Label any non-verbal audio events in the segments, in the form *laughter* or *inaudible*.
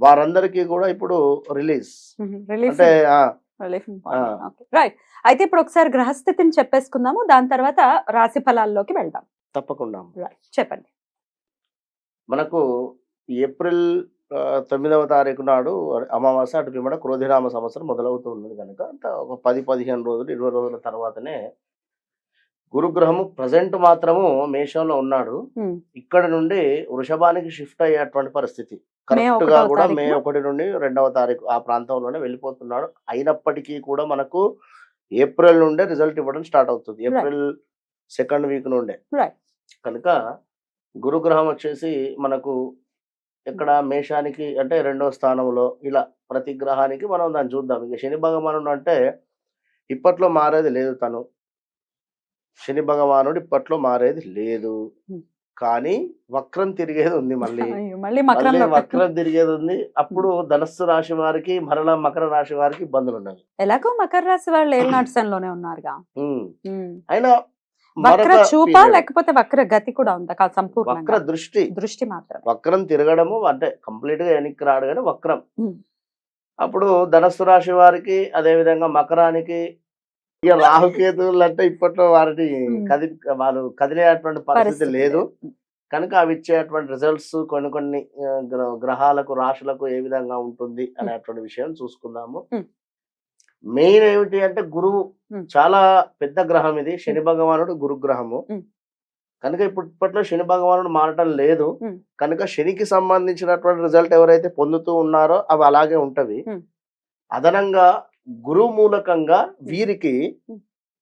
వారందరికీ కూడా ఇప్పుడు రిలీజ్. అంటే. రైట్. అయితే ఇప్పుడు ఒకసారి గ్రహస్థితిని చెప్పేసుకుందాము. దాని తర్వాత రాశి ఫలాల్లోకి వెళ్దాం. తప్పకుండా రైట్. చెప్పండి. మనకు ఏప్రిల్ తొమ్మిదవ తారీఖు నాడు అమావాస్య అటు పిమ్మట క్రోధినామ సంవత్సరం మొదలవుతూ ఉన్నది కనుక ఒక పది పదిహేను రోజులు ఇరవై రోజుల తర్వాతనే గురుగ్రహము ప్రజెంట్ మాత్రము మేషంలో ఉన్నాడు. ఇక్కడ నుండి వృషభానికి షిఫ్ట్ అయ్యేటువంటి పరిస్థితి. కరెక్ట్గా కూడా మే? ఒకటి నుండి రెండవ తారీఖు ఆ ప్రాంతంలోనే వెళ్ళిపోతున్నాడు. అయినప్పటికీ కూడా మనకు ఏప్రిల్ నుండే రిజల్ట్ ఇవ్వడం స్టార్ట్ అవుతుంది. ఏప్రిల్ సెకండ్ వీక్ నుండే. కనుక గురుగ్రహం వచ్చేసి మనకు ఇక్కడ మేషానికి అంటే రెండో స్థానంలో ఇలా ప్రతి గ్రహానికి మనం దాన్ని చూద్దాం. ఇక శని భగవానుడు అంటే ఇప్పట్లో మారేది లేదు తను. శని భగవానుడు ఇప్పట్లో మారేది లేదు. కానీ వక్రం తిరిగేది ఉంది మళ్ళీ. *laughs* మళ్ళీ వక్రం తిరిగేది ఉంది. అప్పుడు ధనస్సు రాశి వారికి మరలా మకర రాశి వారికి ఇబ్బందులు ఉన్నవి ఎలాగో మకర రాశి వాళ్ళు ఏళ్ళనాటిసంలోనే *clears throat* ఉన్నారుగా. అయినా వక్ర చూప. లేకపోతే వక్ర గతి కూడా ఉందా? కాదు వక్ర దృష్టి. దృష్టి మాత్రం వక్రం తిరగడము అంటే కంప్లీట్గా వెనక్కి రాడు కానీ వక్రం. అప్పుడు ధనస్సు రాశి వారికి అదే విధంగా మకరానికి ఇక రాహుకేతువులు అంటే ఇప్పట్లో వారిని. కది వారు కదిలేటువంటి పరిస్థితి లేదు. కనుక అవి ఇచ్చేటువంటి రిజల్ట్స్ కొన్ని కొన్ని గ్ర- గ్రహాలకు రాశులకు ఏ విధంగా ఉంటుంది అనేటువంటి విషయం చూసుకుందాము. మెయిన్ ఏమిటి అంటే గురువు. చాలా పెద్ద గ్రహం ఇది శని భగవానుడు గురుగ్రహము. కనుక ఇప్పుడు ఇప్పట్లో శని భగవానుడు మారటం లేదు. కనుక శనికి సంబంధించినటువంటి రిజల్ట్ ఎవరైతే పొందుతూ ఉన్నారో అవి అలాగే ఉంటవి. అదనంగా గురువు మూలకంగా వీరికి.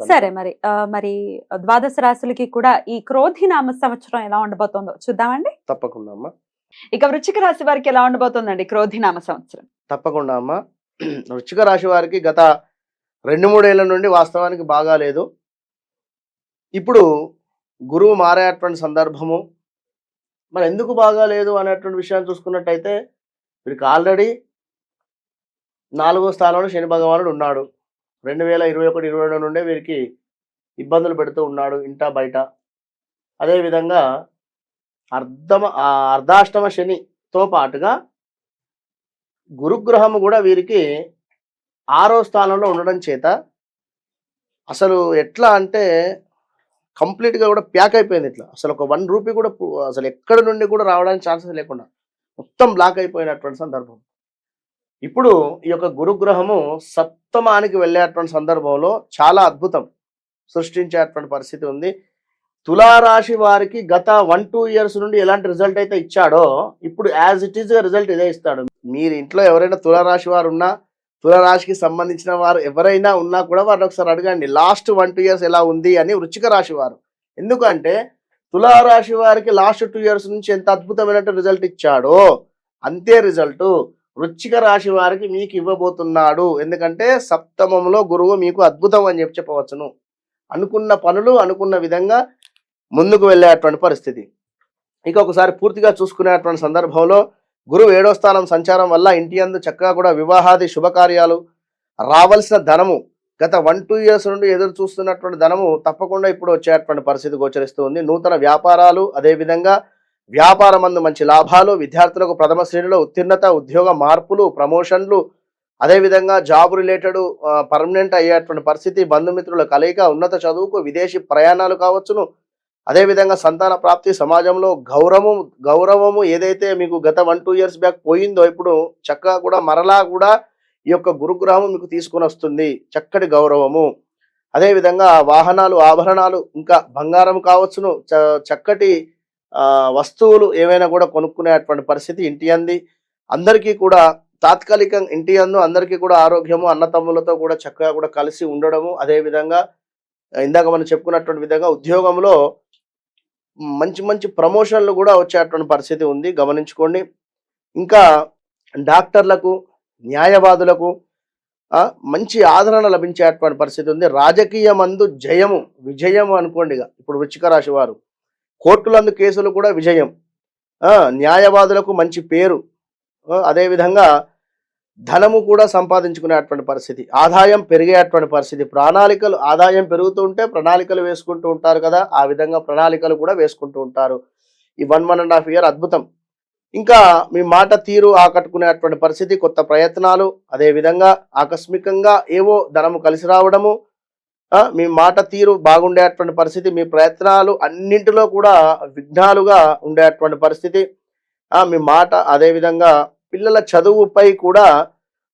సరే మరి మరి ద్వాదశ రాశులకి కూడా ఈ క్రోధి నామ సంవత్సరం ఎలా ఉండబోతుందో చూద్దామండి తప్పకుండా అమ్మా. ఇక వృచ్చిక రాశి వారికి ఎలా ఉండబోతుందండి క్రోధినామ సంవత్సరం? తప్పకుండా అమ్మా. వృశ్చిక రాశి వారికి గత రెండు మూడేళ్ళ నుండి వాస్తవానికి బాగా లేదు. ఇప్పుడు గురువు మారేటువంటి సందర్భము మరి ఎందుకు బాగా లేదు అనేటువంటి విషయాన్ని చూసుకున్నట్టయితే వీరికి ఆల్రెడీ నాలుగో స్థానంలో శని భగవానుడు ఉన్నాడు. రెండు వేల ఇరవై ఒకటి ఇరవై రెండు నుండే వీరికి ఇబ్బందులు పెడుతూ ఉన్నాడు ఇంట బయట. అదేవిధంగా అర్ధమ ఆ అర్ధాష్టమ శనితో పాటుగా గురుగ్రహము కూడా వీరికి ఆరో స్థానంలో ఉండడం చేత అసలు ఎట్లా అంటే కంప్లీట్గా కూడా ప్యాక్ అయిపోయింది ఇట్లా. అసలు ఒక వన్ రూపీ కూడా అసలు ఎక్కడి నుండి కూడా రావడానికి ఛాన్సెస్ లేకుండా మొత్తం బ్లాక్ అయిపోయినటువంటి సందర్భం. ఇప్పుడు ఈ యొక్క గురుగ్రహము సప్తమానికి వెళ్ళేటువంటి సందర్భంలో చాలా అద్భుతం. సృష్టించేటువంటి పరిస్థితి ఉంది. తులారాశి వారికి గత వన్ టూ ఇయర్స్ నుండి ఎలాంటి రిజల్ట్ అయితే ఇచ్చాడో ఇప్పుడు యాజ్ ఇట్ ఈస్గా రిజల్ట్ ఇదే ఇస్తాడు. మీరు ఇంట్లో ఎవరైనా తులారాశి వారు ఉన్నా తులారాశికి సంబంధించిన వారు ఎవరైనా ఉన్నా కూడా వారిని ఒకసారి అడగండి. లాస్ట్ వన్ టూ ఇయర్స్ ఎలా ఉంది అని వృచ్చిక రాశి వారు. ఎందుకంటే తులారాశి వారికి లాస్ట్ టూ ఇయర్స్ నుంచి ఎంత అద్భుతమైన రిజల్ట్ ఇచ్చాడో అంతే రిజల్ట్ వృచ్చిక రాశి వారికి మీకు ఇవ్వబోతున్నాడు. ఎందుకంటే సప్తమంలో గురువు మీకు అద్భుతం అని చెప్పి చెప్పవచ్చును. అనుకున్న పనులు అనుకున్న విధంగా ముందుకు వెళ్ళేటువంటి పరిస్థితి. ఇక ఒకసారి పూర్తిగా చూసుకునేటువంటి సందర్భంలో గురువు ఏడో స్థానం సంచారం వల్ల ఇంటి అందు చక్కగా కూడా వివాహాది శుభకార్యాలు రావాల్సిన ధనము గత వన్ టూ ఇయర్స్ నుండి ఎదురు చూస్తున్నటువంటి ధనము తప్పకుండా ఇప్పుడు వచ్చేటువంటి పరిస్థితి గోచరిస్తుంది నూతన వ్యాపారాలు అదేవిధంగా వ్యాపారమందు మంచి లాభాలు విద్యార్థులకు ప్రథమ శ్రేణిలో ఉత్తీర్ణత ఉద్యోగ మార్పులు ప్రమోషన్లు అదేవిధంగా జాబ్ రిలేటెడ్ పర్మనెంట్ అయ్యేటువంటి పరిస్థితి బంధుమిత్రుల కలయిక ఉన్నత చదువుకు విదేశీ ప్రయాణాలు కావచ్చును. అదేవిధంగా సంతాన ప్రాప్తి సమాజంలో గౌరవం గౌరవము ఏదైతే మీకు గత వన్ టూ ఇయర్స్ బ్యాక్ పోయిందో ఇప్పుడు చక్కగా కూడా మరలా కూడా ఈ యొక్క గురుగ్రహం మీకు తీసుకొని వస్తుంది. చక్కటి గౌరవము. అదేవిధంగా వాహనాలు ఆభరణాలు ఇంకా బంగారం కావచ్చును. చ- చక్కటి వస్తువులు ఏవైనా కూడా కొనుక్కునేటువంటి పరిస్థితి ఇంటి అంది. అందరికీ కూడా తాత్కాలికంగా ఇంటి అందు అందరికీ కూడా ఆరోగ్యము అన్నతమ్ములతో కూడా చక్కగా కూడా కలిసి ఉండడము అదేవిధంగా ఇందాక మనం చెప్పుకున్నటువంటి విధంగా ఉద్యోగంలో మంచి మంచి ప్రమోషన్లు కూడా వచ్చేటువంటి పరిస్థితి ఉంది. గమనించుకోండి. ఇంకా డాక్టర్లకు న్యాయవాదులకు మంచి ఆదరణ లభించేటువంటి పరిస్థితి ఉంది. రాజకీయమందు జయము విజయము అనుకోండి ఇక ఇప్పుడు వృచ్చిక రాశి వారు. కోర్టులందు కేసులు కూడా విజయం. న్యాయవాదులకు మంచి పేరు. అదేవిధంగా ధనము కూడా సంపాదించుకునేటువంటి పరిస్థితి. ఆదాయం పెరిగేటువంటి పరిస్థితి. ప్రణాళికలు ఆదాయం పెరుగుతూ ఉంటే ప్రణాళికలు వేసుకుంటూ ఉంటారు కదా ఆ విధంగా ప్రణాళికలు కూడా వేసుకుంటూ ఉంటారు. ఈ one one and half year అద్భుతం. ఇంకా మీ మాట తీరు ఆకట్టుకునేటువంటి పరిస్థితి కొత్త ప్రయత్నాలు అదేవిధంగా ఆకస్మికంగా ఏవో ధనము కలిసి రావడము మీ మాట తీరు బాగుండేటువంటి పరిస్థితి మీ ప్రయత్నాలు అన్నింటిలో కూడా విఘ్నాలుగా ఉండేటువంటి పరిస్థితి. మీ మాట అదే విధంగా పిల్లల చదువుపై కూడా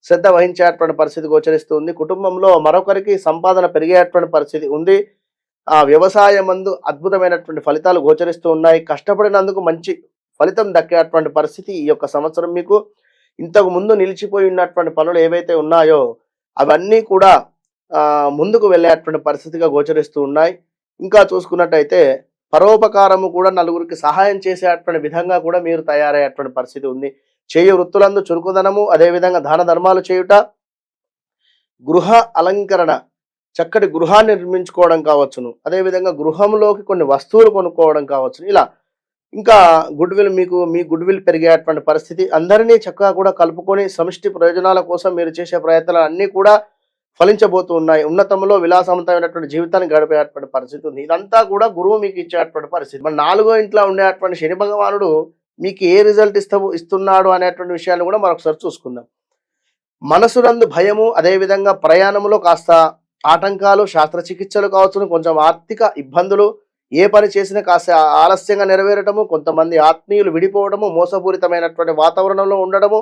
శ్రద్ధ వహించేటువంటి పరిస్థితి గోచరిస్తుంది. కుటుంబంలో మరొకరికి సంపాదన పెరిగేటువంటి పరిస్థితి ఉంది. ఆ వ్యవసాయం మందు అద్భుతమైనటువంటి ఫలితాలు గోచరిస్తూ ఉన్నాయి. కష్టపడినందుకు మంచి ఫలితం దక్కేటువంటి పరిస్థితి ఈ యొక్క సంవత్సరం మీకు. ఇంతకు ముందు నిలిచిపోయి ఉన్నటువంటి పనులు ఏవైతే ఉన్నాయో అవన్నీ కూడా ముందుకు వెళ్ళేటువంటి పరిస్థితిగా గోచరిస్తూ ఉన్నాయి. ఇంకా చూసుకున్నట్టయితే పరోపకారము కూడా నలుగురికి సహాయం చేసేటువంటి విధంగా కూడా మీరు తయారయ్యేటువంటి పరిస్థితి ఉంది. చేయ వృత్తులందు చురుకుదనము అదేవిధంగా దాన ధర్మాలు చేయుట గృహ అలంకరణ చక్కటి గృహాన్ని నిర్మించుకోవడం కావచ్చును. అదేవిధంగా గృహంలోకి కొన్ని వస్తువులు కొనుక్కోవడం కావచ్చును. ఇలా ఇంకా గుడ్ విల్ మీకు మీ గుడ్ విల్ పెరిగేటువంటి పరిస్థితి అందరినీ చక్కగా కూడా కలుపుకొని సమిష్టి ప్రయోజనాల కోసం మీరు చేసే ప్రయత్నాలు అన్నీ కూడా ఫలించబోతూ ఉన్నాయి. ఉన్నతంలో విలాసవంతమైనటువంటి జీవితాన్ని గడిపేటువంటి పరిస్థితి ఉంది. ఇదంతా కూడా గురువు మీకు ఇచ్చేటువంటి పరిస్థితి. మన నాలుగో ఇంట్లో ఉండేటువంటి శని భగవానుడు మీకు ఏ రిజల్ట్ ఇస్తా ఇస్తున్నాడు అనేటువంటి విషయాన్ని కూడా మరొకసారి చూసుకుందాం. మనసునందు భయము అదేవిధంగా ప్రయాణంలో కాస్త ఆటంకాలు శాస్త్రచికిత్సలు కావచ్చు కొంచెం ఆర్థిక ఇబ్బందులు ఏ పని చేసినా కాస్త ఆలస్యంగా నెరవేరటము కొంతమంది ఆత్మీయులు విడిపోవడము మోసపూరితమైనటువంటి వాతావరణంలో ఉండడము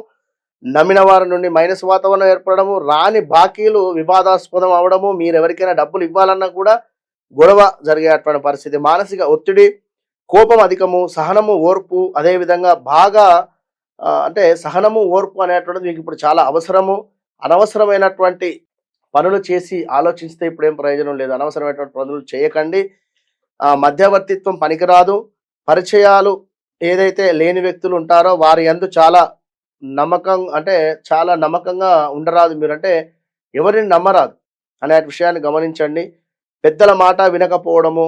నమ్మిన వారి నుండి మైనస్ వాతావరణం ఏర్పడము రాని బాకీలు వివాదాస్పదం అవడము మీరు ఎవరికైనా డబ్బులు ఇవ్వాలన్నా కూడా గొడవ జరిగేటువంటి పరిస్థితి. మానసిక ఒత్తిడి కోపం అధికము సహనము ఓర్పు అదేవిధంగా బాగా అంటే సహనము ఓర్పు అనేటువంటిది మీకు ఇప్పుడు చాలా అవసరము. అనవసరమైనటువంటి పనులు చేసి ఆలోచిస్తే ఇప్పుడు ఏం ప్రయోజనం లేదు. అనవసరమైనటువంటి పనులు చేయకండి. మధ్యవర్తిత్వం పనికిరాదు. పరిచయాలు ఏదైతే లేని వ్యక్తులు ఉంటారో వారి అందు చాలా నమ్మకం అంటే చాలా నమ్మకంగా ఉండరాదు మీరంటే ఎవరిని నమ్మరాదు. అనే విషయాన్ని గమనించండి. పెద్దల మాట వినకపోవడము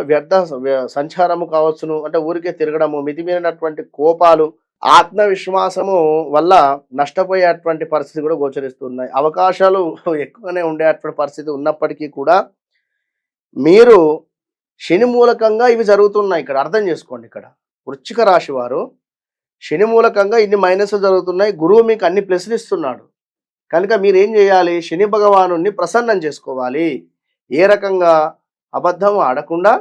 వ్యర్థ వ్య- సంచారము కావచ్చును. అంటే ఊరికే తిరగడము మితిమీరినటువంటి కోపాలు ఆత్మవిశ్వాసము వల్ల నష్టపోయేటువంటి పరిస్థితి కూడా గోచరిస్తున్నాయి అవకాశాలు *laughs* ఎక్కువనే ఉండేటువంటి పరిస్థితి ఉన్నప్పటికీ కూడా మీరు శని మూలకంగా ఇవి జరుగుతున్నాయి ఇక్కడ. అర్థం చేసుకోండి ఇక్కడ. వృచ్చిక రాశి వారు శని మూలకంగా ఇన్ని మైనస్లు జరుగుతున్నాయి. గురువు మీకు అన్ని ప్లస్లు ఇస్తున్నాడు. కనుక మీరు ఏం చేయాలి? శని భగవాను ప్రసన్నం చేసుకోవాలి. ఏ రకంగా? అబద్ధం ఆడకుండా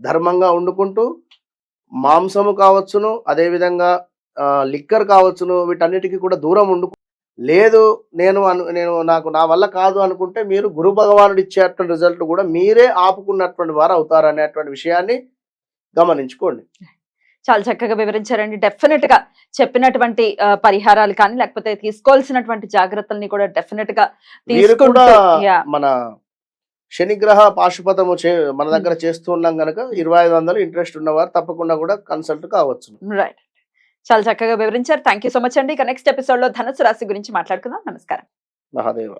ధర్మంగా వండుకుంటూ మాంసము కావచ్చును అదేవిధంగా లిక్కర్ కావచ్చును వీటన్నిటికీ కూడా దూరం ఉండు లేదు నేను అను నేను నాకు నా వల్ల కాదు అనుకుంటే మీరు గురు భగవానుడు ఇచ్చేటువంటి రిజల్ట్ కూడా మీరే ఆపుకున్నటువంటి వారు అవుతారు అనేటువంటి విషయాన్ని గమనించుకోండి. చాలా చక్కగా వివరించారండి. డెఫినెట్గా చెప్పినటువంటి పరిహారాలు కానీ లేకపోతే తీసుకోవాల్సినటువంటి జాగ్రత్తల్ని కూడా డెఫినెట్గా తీసుకుంటూ మన శనిగ్రహ పాశుపతము చే మన దగ్గర చేస్తూ ఉన్నాం కనుక ఇరవై ఐదు వందలు ఇంట్రెస్ట్ ఉన్నవారు తప్పకుండా కూడా కన్సల్ట్ కావచ్చు రైట్ చాలా చక్కగా వివరించారు. థ్యాంక్ యూ సో మచ్ అండి. ఇక నెక్స్ట్ ఎపిసోడ్లో ధనుసు రాశి గురించి మాట్లాడుకుందాం. నమస్కారం. మహాదేవ.